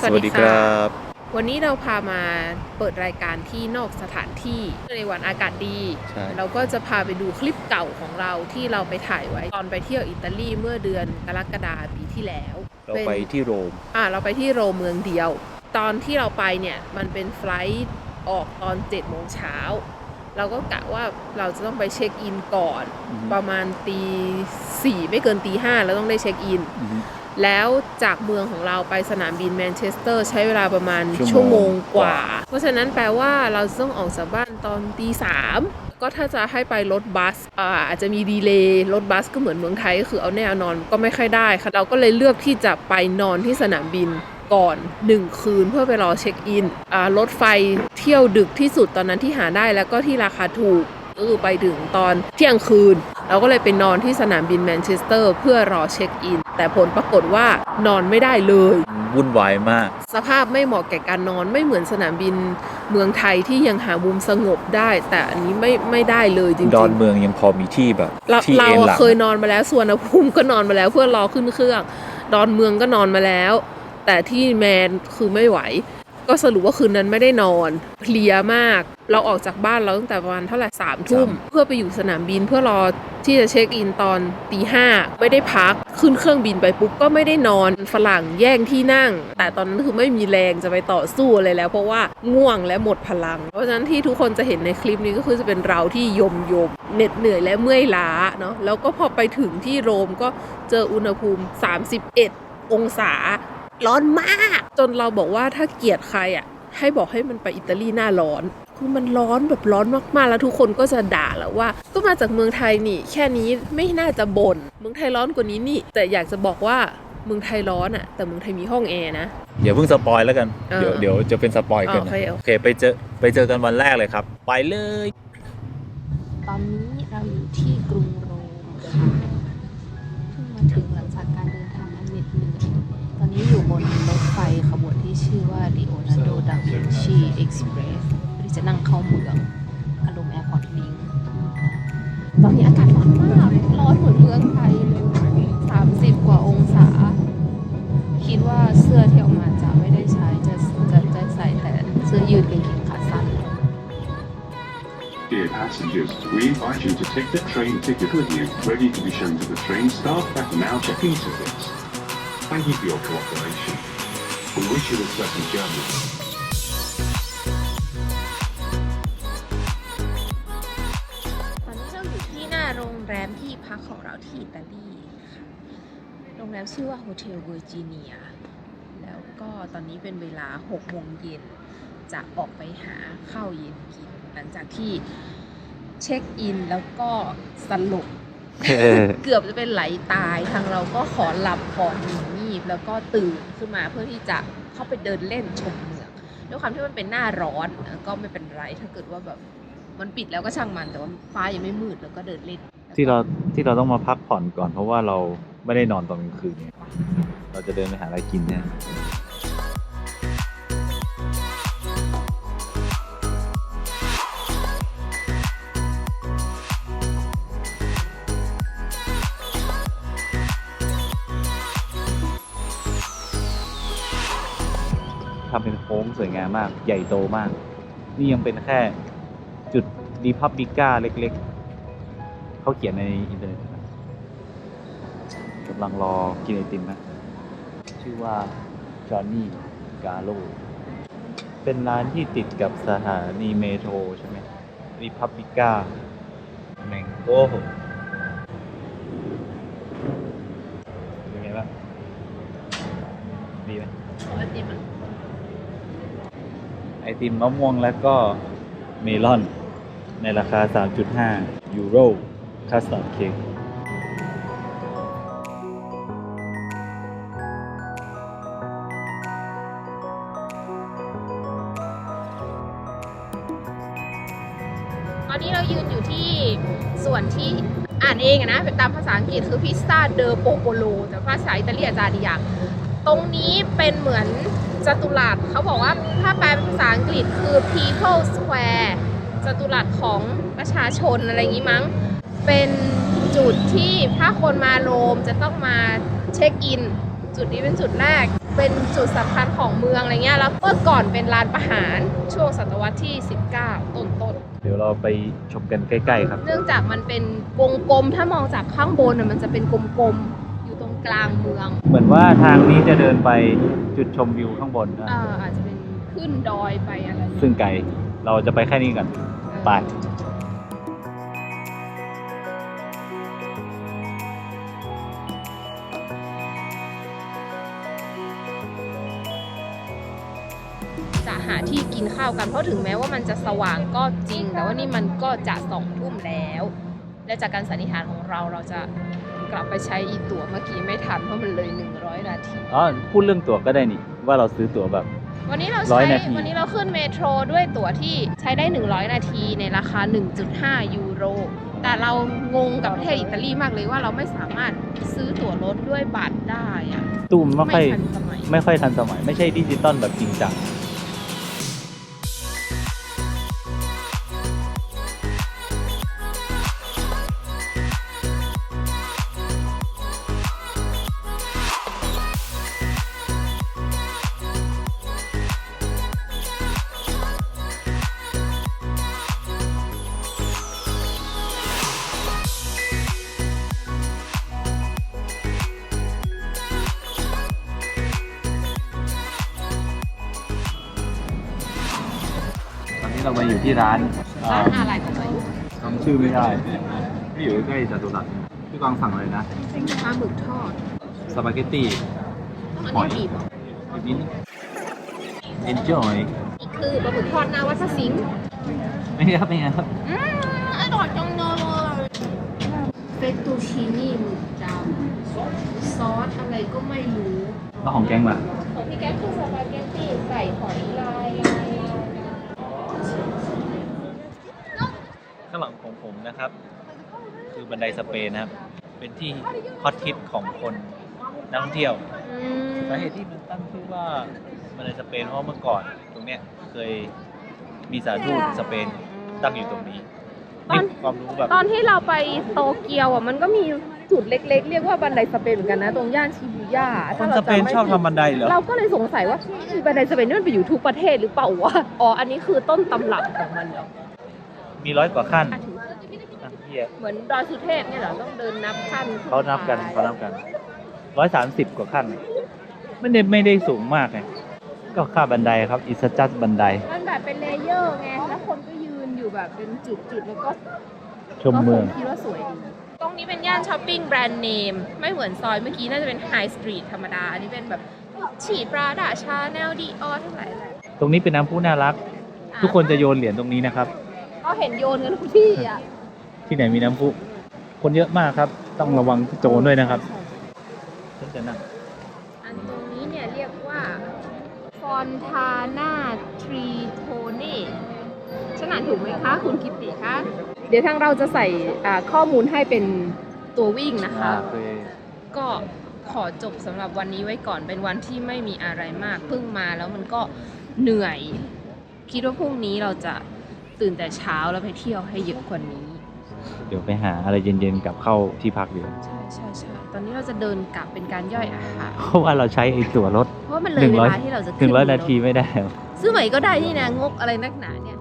สวัสดีครับ วันนี้เราพามาเปิดรายการที่นอกสถานที่ในวันอากาศดีใช่เราก็จะพาไปดูคลิปเก่าของเราที่เราไปถ่ายไว้ตอนไปเที่ยวอิตาลีเมื่อเดือนกรกฎาปีที่แล้ว เราไปที่โรมอ่าเราไปที่โรมเมืองเดียว ตอนที่เราไปเนี่ยมันเป็นไฟลท์ออกตอน7จ็ดโมงเช้าเราก็กะว่าเราจะต้องไปเช็คอินก่อนอือฮึประมาณตีสี่ไม่เกินตีห้าแล้วต้องได้เช็คอินอือฮึ แล้วจากเมืองของเราไปสนามบินแมนเชสเตอร์ใช้เวลาประมาณชั่ชั่ววโมโมงงกว่ากว่า เพราะฉะนั้นแปลว่าเราจะต้องออกจากบ้านตอนตีสามก็ถ้าจะให้ไปรถบัสอ่าอาจจะมีดีเลย์รถบัสก็เหมือนเมืองไทยก็คือเอาแน่เอานอนก็ไม่ค่อยได้ค่ะเราก็เลยเลือกที่จะไปนอนที่สนามบินก่อน 1 คืนเพื่อไปรอเช็คอินอ่ารถไฟเที่ยวดึกที่สุดตอนนั้นที่หาได้แล้วก็ที่ราคาถูกก็คือไปถึงตอนเที่ยงคืน เราก็เลยไปนอนที่สนามบินแมนเชสเตอร์เพื่อรอเช็คอิน แต่ผลปรากฏว่านอนไม่ได้เลย วุ่นวายมาก สภาพไม่เหมาะแก่การนอนไม่เหมือนสนามบินเมืองไทยที่ยังหามุมสงบได้ แต่อันนี้ไม่ไม่ได้เลยจริงดอนๆเมืองยังพอมีที่แบบเราที่เราเอนหอะลังเคยนอนมาแล้วส่วนภูมิก็นอนมาแล้วเพื่อรอขึ้นเครื่อง ดอนเมืองก็นอนมาแล้ว แต่ที่แมนคือไม่ไหว ก็สรุปว่าคืนนั้นไม่ได้นอน เพลียมาก เราออกจากบ้านเราตั้งแต่ประมาณเท่าไหร่สามทุ่ม เพื่อไปอยู่สนามบินเพื่อรอที่จะเช็คอินตอนตีห้าไม่ได้พัก ขึ้นเครื่องบินไปปุ๊บก็ไม่ได้นอน ฝรั่งแย่งที่นั่ง แต่ตอนนั้นคือไม่มีแรงจะไปต่อสู้อะไรแล้ว เพราะว่าง่วงและหมดพลัง เพราะฉะนั้นที่ทุกคนจะเห็นในคลิปนี้ก็คือจะเป็นเราที่ยมยมเหน็ดเหนื่อยและเมื่อยล้าเนาะแล้วก็พอไปถึงที่โรมก็เจออุณหภูมิ 31 องศา ร้อนมาก จนเราบอกว่าถ้าเกลียดใครอะ ให้บอกให้มันไปอิตาลีหน้าร้อนคือมันร้อนแบบร้อนมากๆ แล้วทุกคนก็จะด่าแล้วว่า ก็มาจากเมืองไทยนี่ แค่นี้ไม่น่าจะบน่นเมืองไทยร้อนกว่านี้นี่ แต่อยากจะบอกว่าเมืองไทยร้อนอะแต่เมืองไทยมีห้องแอร์นะอย่าเพิ่งสปอยแล้วกันเออเดี๋ยวเดี๋ยวจะเป็นสปอยเกันโอเคโอเคโอเคไปเจอไปเจอกันวันแรกเลยครับ ไปเลย ตอนนี้ นี้อยู่บนรถไฟขบวนที่ชื่อว่า Leonardo da Vinci Express เพื่อที่จะนั่งเข้าเมืองอารมณ์แอร์พอร์ตลิงตอนนี้อากาศร้อนมาก ร้อนเหมือนเมืองไทยเลย30 กว่าองศา คิดว่าเสื้อที่เอามาจะไม่ได้ใช้ จะจะจะใส่แต่เสื้อยืดกางเกงขาสั้น Dear passengers, we invite you to take the train ticket with you, ready to be shown to the train staff at now check-in ticket. Thank you for your cooperation. We wish you a pleasant journey. ตอนนี้เราอยู่ที่หน้าโรงแรมที่พักของเราที่อิตาลีค่ะโรงแรมชื่อว่าโฮเทลเวอร์จิเนีย แล้วก็ตอนนี้เป็นเวลา6โมงเย็น จะออกไปหาข้าวเย็นกิน หลังจากที่เช็คอินแล้วก็สลบ เกือบจะเป็นไหลตายทางเราก็ขอหลับก่อน แล้วก็ตื่นขึ้นมาเพื่อที่จะเข้าไปเดินเล่นชมเมืองด้วยความที่มันเป็นหน้าร้อนก็ไม่เป็นไรถ้าเกิดว่าแบบมันปิดแล้วก็ช่างมันแต่ว่าฟ้ายังไม่มืดแล้วก็เดินเล่นที่เราที่เราต้องมาพักผ่อนก่อนเพราะว่าเราไม่ได้นอนตอนกลางคืนเราจะเดินไปหาอะไรกินเนี่ย ทำเป็นโค้งสวยงามมาก ใหญ่โตมาก นี่ยังเป็นแค่จุดดีพับบิก้าเล็กๆ เขาเขียนในอินเทอร์เน็ตกำลังรอกินไอติมนะ ชื่อว่าจอห์นนี่กาโลเป็นร้านที่ติดกับสถานีเมโทรใช่ไหมรีพับบิก้าแมงโก้เป็นไงบ้างดีไหมไอติมอะ ไอติมมะม่วงแล้วก็เมลอน ในราคา 3.5 ยูโรคัสตาร์ดเค้กตอนนี้เรายืนอยู่ที่ส่วนที่อ่านเองอะนะตามภาษาอังกฤษคือพิซซ่าเดอโปโปโลแต่ภาษาอิตาลีอาจารย์อีกอย่าง ตรงนี้เป็นเหมือนจัตุรัสเขาบอกว่า ลเป็นภาษาอังกฤษคือ people square จัตุรัสของประชาชนอะไรอย่างนี้มั้ง เป็นจุดที่ถ้าคนมาโรมจะต้องมาเช็คอิน จุดนี้เป็นจุดแรก เป็นจุดสำคัญของเมืองอะไรเงี้ย แล้วเมื่อก่อนเป็นลานประหารช่วงศตวรรษที่ 19 ต้นต้นเดี๋ยวเราไปชมกันใกล้ๆครับๆเนื่องจากมันเป็นวงกลม ถ้ามองจากข้างบนน่ะมันจะเป็นกลมๆ อยู่ตรงกลางเมือง เหมือนว่าทางนี้จะเดินไปจุดชมวิวข้างบนนะเอ่ออาจจะเป็น ขึ้นดอยไปอะไรอย่างเงี้ยซึ่งไกลเราจะไปแค่นี้ก่อนไปจะหาที่กินข้าวกันเพราะถึงแม้ว่ามันจะสว่างก็จริง แต่ว่านี่มันก็จะสองทุ่มแล้ว และจากการสันนิษฐานของเราเราจะกลับไปใช้อีตั๋วเมื่อกี้ไม่ทันเพราะมันเลย 100 นาที อ๋อ พูดเรื่องตั๋วก็ได้นี่ ว่าเราซื้อตั๋วแบบ วันนี้เราร้อใช้ยนาที วันนี้เราขึ้นเมโทรด้วยตั๋วที่ใช้ได้ 100 นาทีในราคา 1.5 ยูโร แต่เรางงกับประเทศอิตาลีมากเลยว่าเราไม่สามารถซื้อตั๋วรถด้วยบัตรได้อะตู้มันไม่ค่อยทันสมัย ไม่ค่อยทันสมัย ไม่ใช่ดิจิตอลแบบจริงจัง เรามาอยู่ที่ร้านร้านอะไรของเราจำชื่อไม่ได้ที่อยู่ใกล้ๆจตุรัสพี่กวางสั่งอะไรนะปลาหมึกทอดสปาเกตตี้ อันหอย นี้บีบเหรอบิน enjoy นี่คือปลาหมึกทอดหน้าวัดพระสิงห์ไม่ครับไม่ครับอืมอร่อยจังเลยเฟตตูชินี่หมึกดำซอสอะไรก็ไม่รู้แล้วของแกงล่ะของพี่แก๊สคือสปาเกตตี้ใส่หอยลายลายลาย ข้างหลังของผมนะ ครับ คือบันไดสเปนนะครับ เป็นที่ฮอตฮิตของคนนักท่องเที่ยวอืมสาเหตุที่มันตั้งชื่อว่าบันไดสเปนเพราะว่าเมื่อก่อน ตรงเนี้ยเคยมีสถานทูตสเปนตั้งอยู่ตรงนี้นี่ความรู้แบบตอนที่เราไปโตเกียวอะมันก็มีจุดเล็กๆ เรียกว่าบันไดสเปนเหมือนกันนะ ตรงย่านชิบูย่าคถ้านเราสเปนจำไม่ชอบผิดทำบันไดเหรอ เราก็เลยสงสัยว่าอีบันไดสเปนนี่มันไปอยู่ทุกประเทศหรือเปล่าวะอ๋ออันนี้คือต้นตำรับของมันเหรอ มีร้อยกว่าขั้น อะถืออะ เฮียเหมือนดอยสุเทพเนี่ยเหรอต้องเดินนับขั้นขึ้เขานับกันไปเขานับกันร้อยสามสิบกว่าขั้นไม่ได้ไม่ได้สูงมากไงก็ค่าบันไดครับอิสจัสบันได มันแบบเป็นเลเยอร์ไงแล้วคนก็ยืนอยู่แบบเป็นจุดๆแล้วก็ชมเมือง ก็คคิดว่าสวยดี ตรงนี้เป็นย่านช้อปปิ้งแบรนด์เนม ไม่เหมือนซอยเมื่อกี้น่าจะเป็นไฮสตรีทธรรมดา อันนี้เป็นแบบฉีดปราดาชาแนลดีออทั้งหลายแหละตรงนี้เป็นน้ำพุน่ารัก ทุกคนจะโยนเหรียญตรงนี้นะครับ ก็เห็นโยนกันทุกที่อะ ที่ไหนมีน้ำพุคนเยอะมากครับ ต้องระวังโจรด้วยนะครับฉันจะนั่งอันตรงนี้เนี่ยเรียกว่าฟอนทาน่าทรีโทเน่ฉันอ่านถูกไหมคะคุณกิติคะเดี๋ยวทางเราจะใส่อ่าข้อมูลให้เป็นตัววิ่งนะคะอ่าเคยก็ขอจบสำหรับวันนี้ไว้ก่อนเป็นวันที่ไม่มีอะไรมากเพิ่งมาแล้วมันก็เหนื่อย คิดว่าพรุ่งนี้เราจะตื่นแต่เช้าแล้วไปเที่ยวให้เยอะกว่านี้ เดี๋ยวไปหาอะไรเย็นๆกลับเข้าที่พักดีกว่าใช่ใช่ใช่ตอนนี้เราจะเดินกลับเป็นการย่อยอาหารเพราะว่าเราใช้ไอ้ตั๋วรถเพราะว่ามันเลยหนึ่งเวร้อยลาที่เราจะหขึ้นึ่งร้อยบนาทีไม่ได้ ซื้อใหม่ก็ได้นี่นะงกอะไรนักหนาเนี่ย